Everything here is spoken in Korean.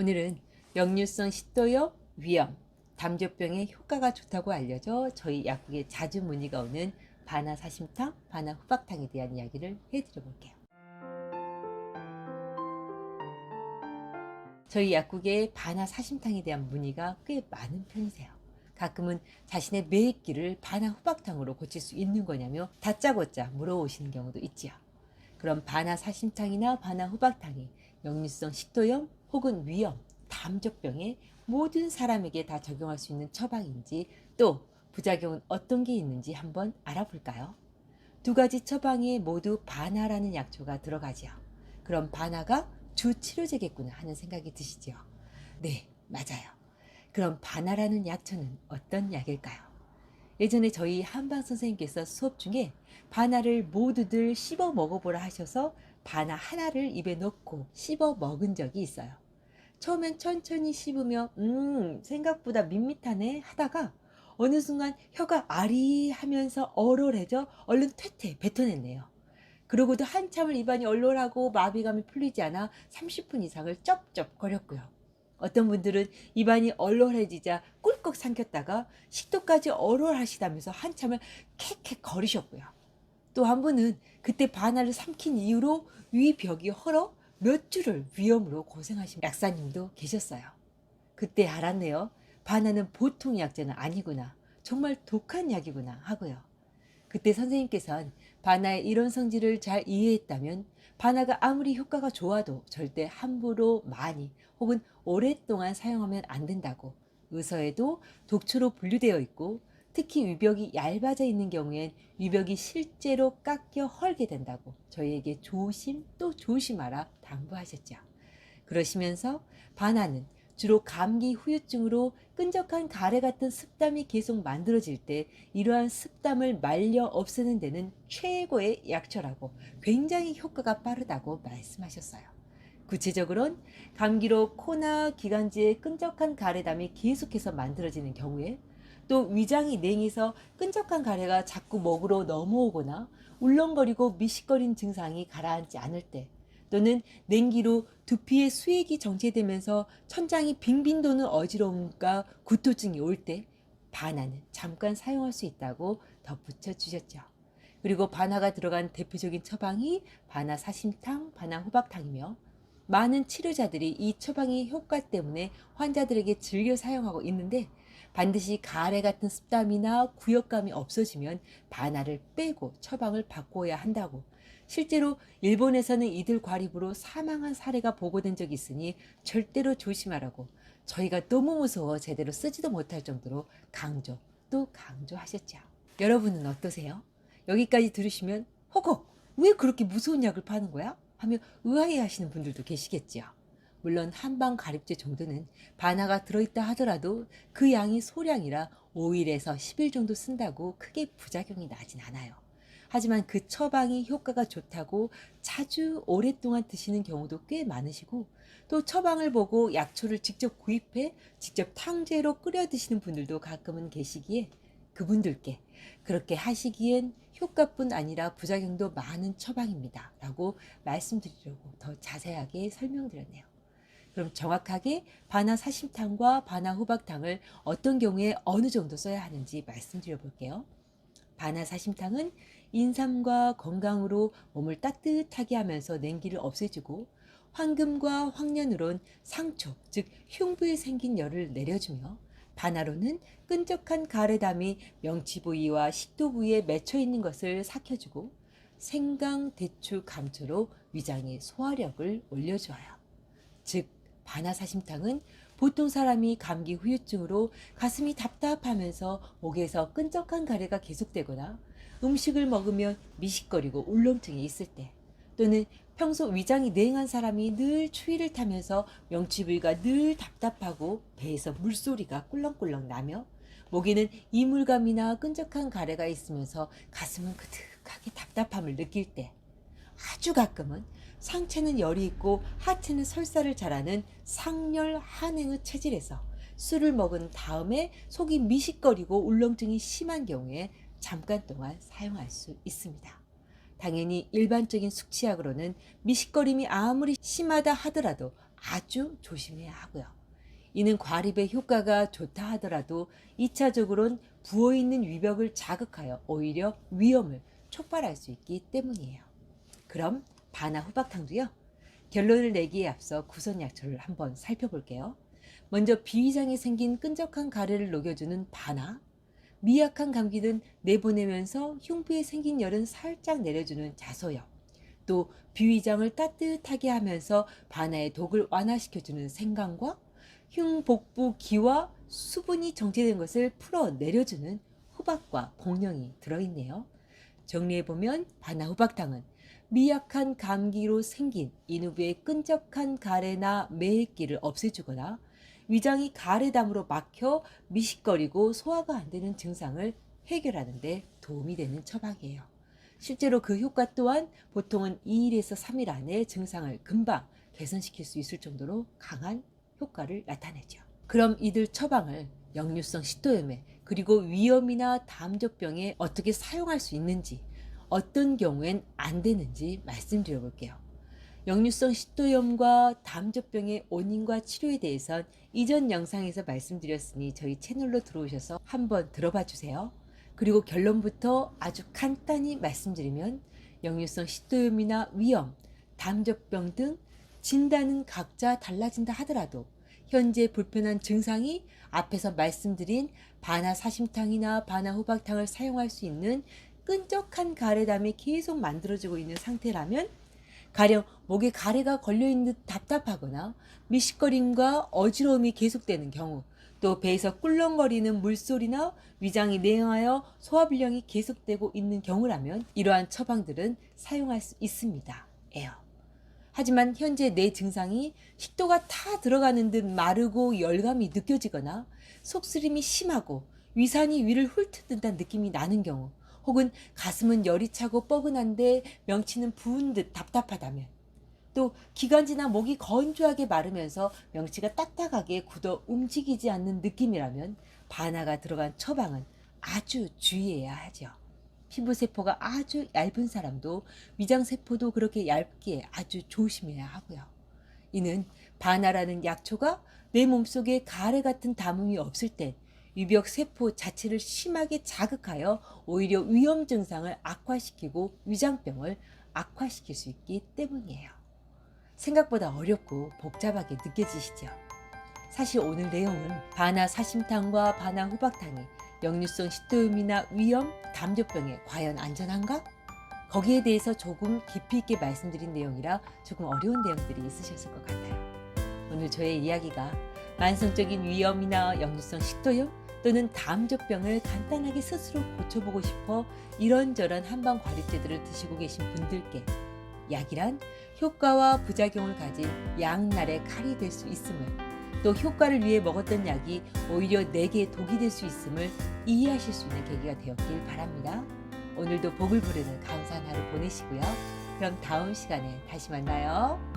오늘은 역류성 식도염, 위염, 담조병에 효과가 좋다고 알려져 저희 약국에 자주 문의가 오는 바나 사심탕, 바나 후박탕에 대한 이야기를 해드려 볼게요. 저희 약국에 바나 사심탕에 대한 문의가 꽤 많은 편이세요. 가끔은 자신의 매익기를 바나 후박탕으로 고칠 수 있는 거냐며 다짜고짜 물어오시는 경우도 있지요. 그럼 바나 사심탕이나 바나 후박탕이 역류성 식도염 혹은 위염, 담조병에 모든 사람에게 다 적용할 수 있는 처방인지 또 부작용은 어떤 게 있는지 한번 알아볼까요? 두 가지 처방에 모두 바나라는 약초가 들어가지요. 그럼 바나가 주 치료제겠구나 하는 생각이 드시죠? 네, 맞아요. 그럼 바나라는 약초는 어떤 약일까요? 예전에 저희 한방 선생님께서 수업 중에 바나를 모두들 씹어 먹어보라 하셔서 바나 하나를 입에 넣고 씹어 먹은 적이 있어요. 처음엔 천천히 씹으며 음 생각보다 밋밋하네 하다가 어느 순간 혀가 아리하면서 얼얼해져 얼른 퇴퇴 뱉어냈네요. 그러고도 한참을 입안이 얼얼하고 마비감이 풀리지 않아 30분 이상을 쩝쩝거렸고요. 어떤 분들은 입안이 얼얼해지자 꿀꺽 삼켰다가 식도까지 얼얼하시다면서 한참을 캑캑 거리셨고요. 또 한 분은 그때 바나를 삼킨 이후로 위 벽이 헐어 몇 주를 위염으로 고생하신 약사님도 계셨어요. 그때 알았네요. 바나는 보통 약제는 아니구나. 정말 독한 약이구나 하고요. 그때 선생님께서는 바나의 이런 성질을 잘 이해했다면 바나가 아무리 효과가 좋아도 절대 함부로 많이 혹은 오랫동안 사용하면 안 된다고 의서에도 독초로 분류되어 있고 특히 위벽이 얇아져 있는 경우엔 위벽이 실제로 깎여 헐게 된다고 저희에게 조심 또 조심하라 당부하셨죠. 그러시면서 바나는 주로 감기 후유증으로 끈적한 가래 같은 습담이 계속 만들어질 때 이러한 습담을 말려 없애는 데는 최고의 약초라고 굉장히 효과가 빠르다고 말씀하셨어요. 구체적으로는 감기로 코나 기관지에 끈적한 가래담이 계속해서 만들어지는 경우에 또 위장이 냉해서 끈적한 가래가 자꾸 목으로 넘어오거나 울렁거리고 미식거린 증상이 가라앉지 않을 때 또는 냉기로 두피의 수액이 정체되면서 천장이 빙빙 도는 어지러움과 구토증이 올 때 바나는 잠깐 사용할 수 있다고 덧붙여 주셨죠. 그리고 바나가 들어간 대표적인 처방이 바나 사심탕, 바나 호박탕이며 많은 치료자들이 이 처방의 효과 때문에 환자들에게 즐겨 사용하고 있는데 반드시 가래 같은 습담이나 구역감이 없어지면 바나를 빼고 처방을 바꿔야 한다고 실제로 일본에서는 이들 과립으로 사망한 사례가 보고된 적이 있으니 절대로 조심하라고 저희가 너무 무서워 제대로 쓰지도 못할 정도로 강조 또 강조하셨죠. 여러분은 어떠세요? 여기까지 들으시면 허걱 왜 그렇게 무서운 약을 파는 거야? 하며 의아해 하시는 분들도 계시겠지요. 물론 한방 가립제 정도는 바나가 들어있다 하더라도 그 양이 소량이라 5일에서 10일 정도 쓴다고 크게 부작용이 나진 않아요. 하지만 그 처방이 효과가 좋다고 자주 오랫동안 드시는 경우도 꽤 많으시고 또 처방을 보고 약초를 직접 구입해 직접 탕제로 끓여 드시는 분들도 가끔은 계시기에 그분들께 그렇게 하시기엔 효과뿐 아니라 부작용도 많은 처방입니다. 라고 말씀드리려고 더 자세하게 설명드렸네요. 그럼 정확하게 바나 사심탕과 바나 호박탕을 어떤 경우에 어느 정도 써야 하는지 말씀드려 볼게요. 바나 사심탕은 인삼과 건강으로 몸을 따뜻하게 하면서 냉기를 없애주고 황금과 황년으론 상초, 즉 흉부에 생긴 열을 내려주며 바나로는 끈적한 가래담이 명치 부위와 식도 부위에 맺혀 있는 것을 삭혀주고 생강, 대추, 감초로 위장의 소화력을 올려주어요. 즉 바나사심탕은 보통 사람이 감기 후유증으로 가슴이 답답하면서 목에서 끈적한 가래가 계속되거나 음식을 먹으면 미식거리고 울렁증이 있을 때 또는 평소 위장이 냉한 사람이 늘 추위를 타면서 명치 부위가 늘 답답하고 배에서 물소리가 꿀렁꿀렁 나며 목에는 이물감이나 끈적한 가래가 있으면서 가슴은 그득하게 답답함을 느낄 때 아주 가끔은 상체는 열이 있고 하체는 설사를 잘하는 상열 한행의 체질에서 술을 먹은 다음에 속이 미식거리고 울렁증이 심한 경우에 잠깐 동안 사용할 수 있습니다. 당연히 일반적인 숙취약으로는 미식거림이 아무리 심하다 하더라도 아주 조심해야 하고요. 이는 과립의 효과가 좋다 하더라도 2차적으로는 부어있는 위벽을 자극하여 오히려 위험을 촉발할 수 있기 때문이에요. 그럼 바나 후박탕도요. 결론을 내기에 앞서 구선 약초를 한번 살펴볼게요. 먼저 비위장에 생긴 끈적한 가래를 녹여주는 바나, 미약한 감기는 내보내면서 흉부에 생긴 열은 살짝 내려주는 자소엽, 또 비위장을 따뜻하게 하면서 바나의 독을 완화시켜주는 생강과 흉복부 기와 수분이 정체된 것을 풀어 내려주는 후박과 복령이 들어있네요. 정리해보면 바나 후박탕은 미약한 감기로 생긴 인후부의 끈적한 가래나 매획기를 없애주거나 위장이 가래담으로 막혀 미식거리고 소화가 안 되는 증상을 해결하는 데 도움이 되는 처방이에요. 실제로 그 효과 또한 보통은 2일에서 3일 안에 증상을 금방 개선시킬 수 있을 정도로 강한 효과를 나타내죠. 그럼 이들 처방을 역류성 식도염에 그리고 위염이나 담조병에 어떻게 사용할 수 있는지 어떤 경우엔 안 되는지 말씀드려 볼게요. 역류성 식도염과 담조병의 원인과 치료에 대해선 이전 영상에서 말씀드렸으니 저희 채널로 들어오셔서 한번 들어봐 주세요. 그리고 결론부터 아주 간단히 말씀드리면 역류성 식도염이나 위염, 담조병 등 진단은 각자 달라진다 하더라도 현재 불편한 증상이 앞에서 말씀드린 바나 사심탕이나 바나 호박탕을 사용할 수 있는 끈적한 가래담이 계속 만들어지고 있는 상태라면 가령 목에 가래가 걸려있는 듯 답답하거나 미식거림과 어지러움이 계속되는 경우 또 배에서 꿀렁거리는 물소리나 위장이 냉하여 소화불량이 계속되고 있는 경우라면 이러한 처방들은 사용할 수 있습니다. 에요. 하지만 현재 내 증상이 식도가 타 들어가는 듯 마르고 열감이 느껴지거나 속쓰림이 심하고 위산이 위를 훑어든다는 느낌이 나는 경우 혹은 가슴은 열이 차고 뻐근한데 명치는 부은 듯 답답하다면 또 기관지나 목이 건조하게 마르면서 명치가 딱딱하게 굳어 움직이지 않는 느낌이라면 바나가 들어간 처방은 아주 주의해야 하죠. 피부 세포가 아주 얇은 사람도 위장 세포도 그렇게 얇기에 아주 조심해야 하고요. 이는 바나라는 약초가 내 몸속에 가래 같은 담음이 없을 땐 위벽 세포 자체를 심하게 자극하여 오히려 위험 증상을 악화시키고 위장병을 악화시킬 수 있기 때문이에요. 생각보다 어렵고 복잡하게 느껴지시죠? 사실 오늘 내용은 바나 사심탕과 바나 후박탕이 역류성 식도염이나 위염, 담조병에 과연 안전한가? 거기에 대해서 조금 깊이 있게 말씀드린 내용이라 조금 어려운 내용들이 있으셨을 것 같아요. 오늘 저의 이야기가 만성적인 위염이나 역류성 식도염 또는 담조병을 간단하게 스스로 고쳐보고 싶어 이런저런 한방 과립제들을 드시고 계신 분들께 약이란 효과와 부작용을 가진 양날의 칼이 될 수 있음을 또 효과를 위해 먹었던 약이 오히려 내게 독이 될 수 있음을 이해하실 수 있는 계기가 되었길 바랍니다. 오늘도 복을 부르는 감사한 하루 보내시고요. 그럼 다음 시간에 다시 만나요.